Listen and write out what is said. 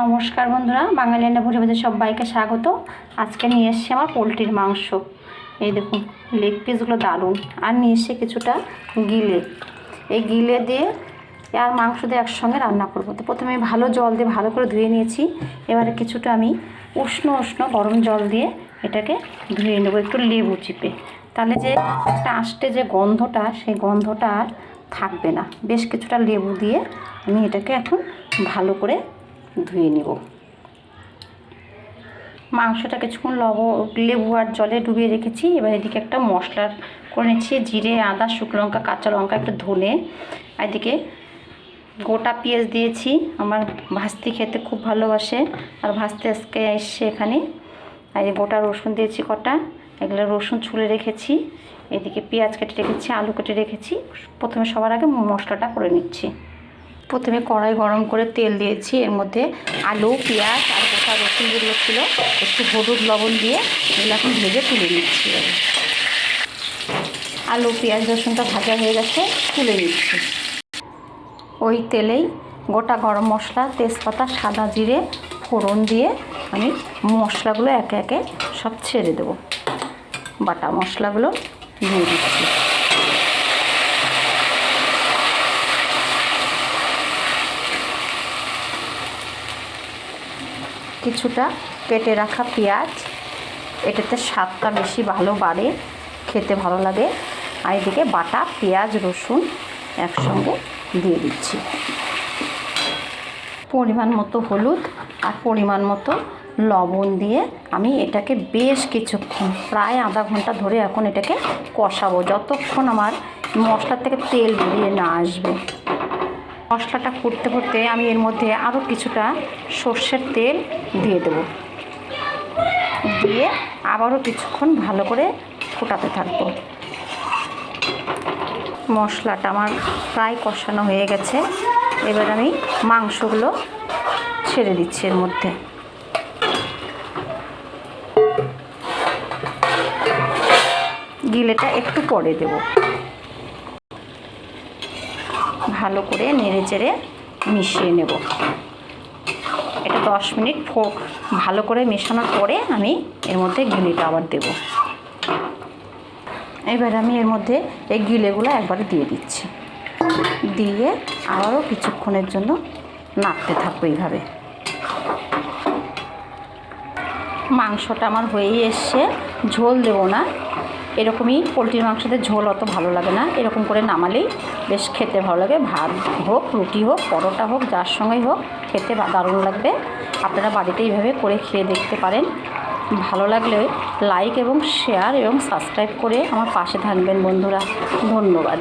নমস্কার বন্ধুরা বাঙালি রান্না ভুজে সবাইকে স্বাগত। আজকে নিয়ে এসছি আমার পোলট্রির মাংস। এই দেখুন লেগ পিসগুলো দারুণ। আর নিয়ে এসছি কিছুটা গিলে। এই গিলে দিয়ে আর মাংস দিয়ে একসঙ্গে রান্না করব। তো প্রথমে ভালো জল দিয়ে ভালো করে ধুয়ে নিয়েছি। এবারে কিছুটা আমি উষ্ণ উষ্ণ গরম জল দিয়ে এটাকে ধুয়ে নেব একটু লেবু চিপে। তাহলে যে আষ্টে যে গন্ধটা, সেই গন্ধটা আর থাকবে না। বেশ কিছুটা লেবু দিয়ে আমি এটাকে এখন ভালো করে ধুয়ে নেব। মাংসটা কিছুক্ষণ লব, লেবু আর জলে ডুবিয়ে রেখেছি। এবার এদিকে একটা মশলার করে নিচ্ছি, জিরে, আদা, শুকনো লঙ্কা, কাঁচা লঙ্কা, একটু ধনে। এদিকে গোটা পেঁয়াজ দিয়েছি। আমার ভাস্তি খেতে খুব ভালোবাসে। আর ভাস্তি আজকে এসছে এখানে। আর গোটা রসুন দিয়েছি কটা। এগুলো রসুন ছুলে রেখেছি। এদিকে পেঁয়াজ কেটে রেখেছি, আলু কেটে রেখেছি। প্রথমে সবার আগে মশলাটা করে নিচ্ছি। প্রথমে কড়াই গরম করে তেল দিয়েছি। এর মধ্যে আলু, পেঁয়াজ আর গোটা রসুন যেগুলো ছিল। একটু হলুদ লবণ দিয়ে এগুলো এখন ভেজে তুলে নিচ্ছি। আলু, পেঁয়াজ, রসুনটা ভাজা হয়ে গেছে, তুলে নিচ্ছি। ওই তেলেই গোটা গরম মশলা, তেজপাতা, সাদা জিরে, ফোড়ন দিয়ে আমি মশলাগুলো একে একে সব ছেড়ে দেবো। বাটা মশলাগুলো দিয়ে দিচ্ছি। কিছুটা কেটে রাখা পেঁয়াজ। এটাতে স্বাদটা বেশি ভালো বাড়ে, খেতে ভালো লাগে। আর এদিকে বাটা, পেঁয়াজ, রসুন একসঙ্গে দিয়ে দিচ্ছি। পরিমাণ মতো হলুদ আর পরিমাণ মতো লবণ দিয়ে আমি এটাকে বেশ কিছুক্ষণ, প্রায় আধা ঘণ্টা ধরে এখন এটাকে কষাবো। যতক্ষণ আমার মশলার থেকে তেল বেরিয়ে না আসবে। মশলাটা ফুটতে ফুটতে আমি এর মধ্যে আরও কিছুটা সর্ষের তেল দিয়ে দেবো। দিয়ে আবারও কিছুক্ষণ ভালো করে ফোটাতে থাকব। মশলাটা আমার প্রায় কষানো হয়ে গেছে। এবার আমি মাংসগুলো ছেড়ে দিচ্ছি এর মধ্যে। গিলেটা একটু পরে দেবো। ভালো করে নেড়ে চেড়ে মিশিয়ে নেব। এটা দশ মিনিট ফো ভালো করে মেশানোর পরে আমি এর মধ্যে গিলিটা আবার দেব। এবার আমি এর মধ্যে এই গিলেগুলো একবারে দিয়ে দিচ্ছি। দিয়ে আবারও কিছুক্ষণের জন্য নাড়তে থাকব এইভাবে। মাংসটা আমার হয়েই এসছে, ঝোল দেবো না। এরকমই পোলট্রির মাংসতে ঝোল অত ভালো লাগে না। এরকম করে নামালেই বেশ খেতে ভালো লাগে। ভাত হোক, রুটি হোক, পরোটা হোক, যার সঙ্গেই হোক, খেতে দারুণ লাগবে। আপনারা বাড়িতে এইভাবে করে খেয়ে দেখতে পারেন। ভালো লাগলে লাইক এবং শেয়ার এবং সাবস্ক্রাইব করে আমার পাশে থাকবেন বন্ধুরা। ধন্যবাদ।